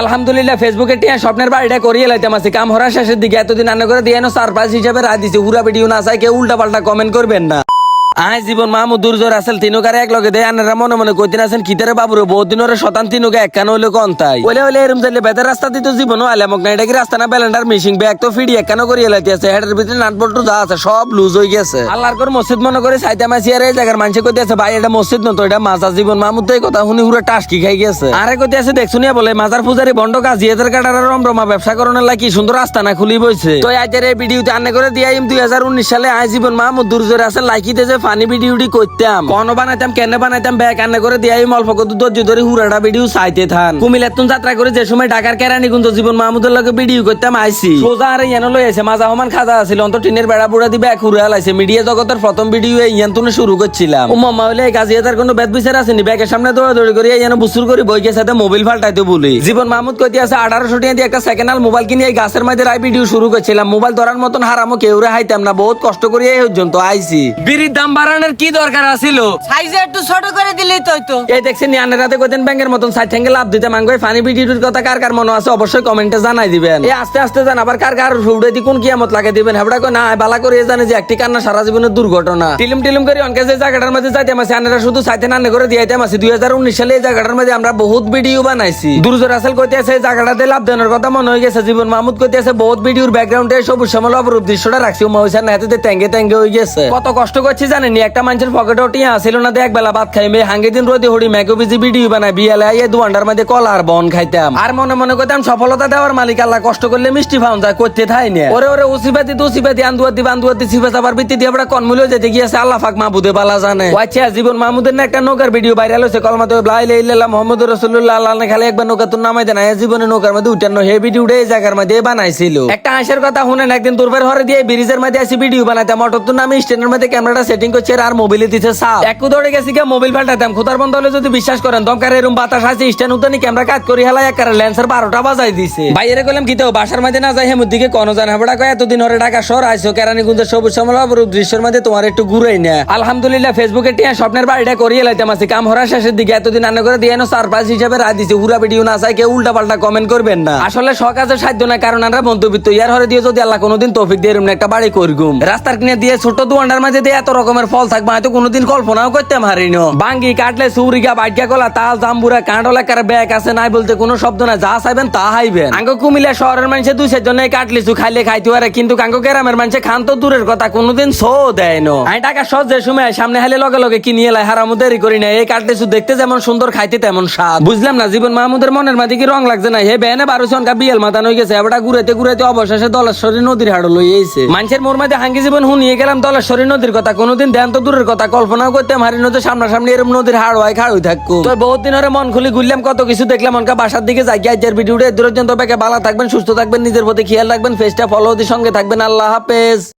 আলহামদুলিল্লাহ ফেসবুকে টিয়া স্বপ্নের বাড়িটা করিয়ে লাইতাম আছি কাম হরার শেষের দিকে এতদিন রান্না করে দিয়ে সারপ্রাইজ হিসাবে রায় দিছি। হুরা ভিডিও না চাই, কেউ উল্টা পাল্টা কমেন্ট করবেন না। আয় জীবন মাহমুদ দুর্জোর আসল, তিনুকারে এক লগে দেয়। আনারা মনে মনে কইতেন আছেন কিতারে বাবুরে, বহুত দিনের শতান তিনুকে একখান হইলে কন তাই ওলে ওলে এরম চাইলে বেতার রাস্তা দিত জীবন আলে মক না এটা কি রাস্তা না বেলেন্ডার মিশিং ব্যাগ তো ফিডি একখান করিয়ে লাইতে আছে, হেডের ভিতরে নাট বল্টু যা আছে, সব লুজ হয়ে গেছে। আল্লাহর করে মসজিদ মনে করে সাইতে মাসি আর এই জায়গার মানুষে কইতে আছে, ভাই, এটা মসজিদ নতো এটা মাজার জীবন। মাহমুদ তো এই কথা শুনি হুরা টাসকি খাই গেছে। আরে কইতে আছে দেখছুন বলে, মাজার পূজারি বন্ড কাজ ইয়েদের কাটার রমরমা ব্যবসা করণের লাগি, সুন্দর রাস্তা আস্তানা খুলি বইছে। তো আজের এই ভিডিওতে আন্নে করে দিয়াইম, দুই হাজার উনিশ সালে আই জীবন মাহমুদ দুর্জোর আছে লাইকিতে যে ফানি ভিডিওটি করতাম কোন বানাইতাম কেন বানাইতাম ব্যাগ আন্নে করে দিয়াইম অল্প কত ধৈর্য ধরে হুরাটা ভিডিও চাইতে থান। কুমিল্লার তুন যাত্রা করে যে সময় ঢাকার কেরানি কিন্তু জীবন মাহমুদের লগে ভিডিও করতাম আইসি সোজা আর ইয়ানো লই আছে মাজা হমান খাজা আছিল অন্ত টিনের বেড়া বুড়া দি ব্যাগ হুরে আলাইছে মিডিয়া জগতের প্রথম ভিডিও এই ইয়ান তুনে শুরু করছিলাম। ও মামা হইলে গাজিয়া তার কোনো বেদ বিচার আসেনি ব্যাগের সামনে দৌড়াদৌড়ি করে ইয়ানো বুসুর করে বইকে সাথে মোবাইল ফাল্টাইতে বলি। জীবন মাহমুদ কইতে আছে আঠারোশো টাকা দিয়ে একটা সেকেন্ড হ্যান্ড মোবাইল কিনে এই গাছের মধ্যে রাই ভিডিও শুরু করছিলাম। মোবাইল ধরার মতন হারামো কেউ রে হাইতাম না বহুত কষ্ট করিয়ে এই পর্যন্ত আইছি। বিড়ির দাম বাড়ানোর কি দরকার আছিল? সাইজে একটু ছোট করে দিলেই তো হইতো। এই দেখছেন রাতে ব্যাংকের মতন সাইড থেকে লাভ দিতে মাঙ্গই ফানি ভিডিওর কথা কার কার মনে আছে অবশ্যই কমেন্টে জানাই দিবেন। এই আস্তে আস্তে জান আবার কার কার হুড়ে দি কোন কিয়ামত লাগে দিবেন। হেবড়া কই না বালা করে জানে যে একটি কান্না সারা জীবনের দুর্ঘটনা। টিলিম টিলিম করে অনকে যে জায়গাটার মধ্যে যাইতে মাসি আনারা শুধু সাইতে নান্নে করে দিয়াইতে মাসি। দুই হাজার উনিশ সালে এই জায়গাটার মধ্যে আমরা বহুত ভিডিও বানাইছি। দুরজোর আসল কইতে আছে এই জায়গাটাতে লাভ দেওয়ার কথা মনে হয়ে গেছে। জীবন মাহমুদ কইতে আছে বহুত ভিডিওর ব্যাকগ্রাউন্ডে সবুজ শ্যামল অপরূপ দৃশ্যটা রাখছি। মহিষার নেহাতে ট্যাঙ্গে ট্যাঙ্গে হয়ে গেছে। কত কষ্ট করছি জানেনি, একটা মানুষের পকেটে টিয়া আসিল না এক বেলা ভাত খাইমে, হাঙ্গে দিন রোদে হড়ি ম্যাগো বিজি ভিডিও বানাই বিয়ালে আইয়ে দুয়ান্ডার মধ্যে কলা আর বন খাইতাম। আর মনে মনে করতাম সফলতা দেওয়ার মালিক আল্লাহ কষ্ট করলে মিষ্টি ফাউন যায়, করতে থাই না। ওরে ওরে উসিবাতি তো উসিবাতি আন্দুয়াতি বান্দুয়াতি সিফাস আবার বিত্তি দিয়ে আমরা কনমূল্য যেতে গিয়েছে, আল্লাহ ফাক মাহবুদে বালা জানে। আচ্ছা জীবন মাহমুদের না একটা নৌকার ভিডিও ভাইরাল হয়েছে কলমা তো লাই লাইল্লাহ মোহাম্মদ রসুল্লাহ আল্লাহ না খালি একবার নৌকা তোর নামাই এই জীবনে নৌকার মধ্যে উঠানো হে ভিডিওটা এই জায়গার মধ্যে বানাইছিল। একটা আঁশের কথা শুনেন, একদিন দুর্বার হরে দিয়ে ব্রিজের মধ্যে আসি ভিডিও বানাইতাম অটো তো নামে স্ট্যান্ডের মধ্যে ক্যামেরাটা সেটিং করছে আর মোবাইলে দিতে সাপ। একটু দৌড়ে গেছি গিয়ে মোবাইল পাল্টাতাম খুদার বন্ধ হলে যদি বিশ্বাস করেন দমকার এরম বাতাস আছে স্ট্যান্ড উতানি ক্যামেরা কাজ করি হেলা এক লেন্সের বারোটা বাজাই দিছে। বাইরে গেলাম কি তো বাসার মধ্যে না যাই হেমুর দিকে কোনো জান হেবড়া কয় এতদিন হরে ঢাকা শহর আইসো কেরানীগঞ্জের সবুজ অপরূপ দৃশ্যের মধ্যে তোমার একটু ঘুরাই না। আলহামদুলিল্লাহ ফেসবুকে টিয়া স্বপ্নের বাড়িটা করিয়ে লাইতাম আছি। কাম হরা শেষের দিকে এতদিন রান্না করে দিয়ে সারপ্রাইজ হিসেবে রায় দিছি। হুরা ভিডিও না চাই কেউ উল্টা পাল্টা কমেন্ট করবেন না। আসলে শখ আছে সাধ্য না কারণ আমরা মধ্যবিত্ত ইয়ার হরে দিয়ে যদি আল্লাহ কোনোদিন তৌফিক দিয়ে একটা বাড়ি করগুম। রাস্তার কিনে দিয়ে ছোট দোয়ান্ডার মাঝে দিয়ে এত রকমের ফল থাকবে হয়তো কোনোদিন কল্পনাও করতে পারিনো। বাঙ্গি, কাটলে সুরিকা বাইকা কলা তাল, জাম্বুরা কাঁডলা কার ব্যাগ আছে, নাই বলতে কোনো শব্দ না যা চাইবেন তা হাইবেন। আঙ্গ কুমিল্লা শহরের মানুষে দুই চারজন কাটলিছু খাইলে খাইতে পারে, কিন্তু কাঙ্গ গ্রামের মানুষে খান তো দূরের কথা, কোনোদিন সো দেয় নো। আমি টাকা সহজ যে সময় সামনে হালে লগে লগে কিনিয়ে লাই হারামু দেরি করি না এই কাটলিছু দেখতে যেমন সুন্দর, খাইতে তেমন স্বাদ। বুঝলাম না, জীবন মাহমুদের মনের মাঝে কি রং লাগছে না, হে বেনে বারো সনকা বিয়েল মাতান হয়ে গেছে এবার ঘুরেতে ঘুরেতে অবশেষে দলেশ্বরী নদীর হাড় লই এসে মানুষের মোর মাঝে হাঙ্গি জীবন হুনিয়ে গেলাম, দলেশ্বরী নদীর কথা কোনোদিন ধ্যান তো দূরের কথা কল্পনা করতে হারি নদীর সামনাসামনি এরম নদীর হাড় হয়, খাড়ই থাকব তো বহুত দিন ধরে মন খুলি ঘুরলাম, কত কিছু দেখলাম অনকা বাসার দিকে যাই আজকের ভিডিওটা দূরের জন্য ভালো থাকবেন, সুস্থ থাকবেন, নিজের প্রতি খেয়াল রাখবেন ফেসটা ফলো সঙ্গে থাকবেন, আল্লাহ হাফেজ।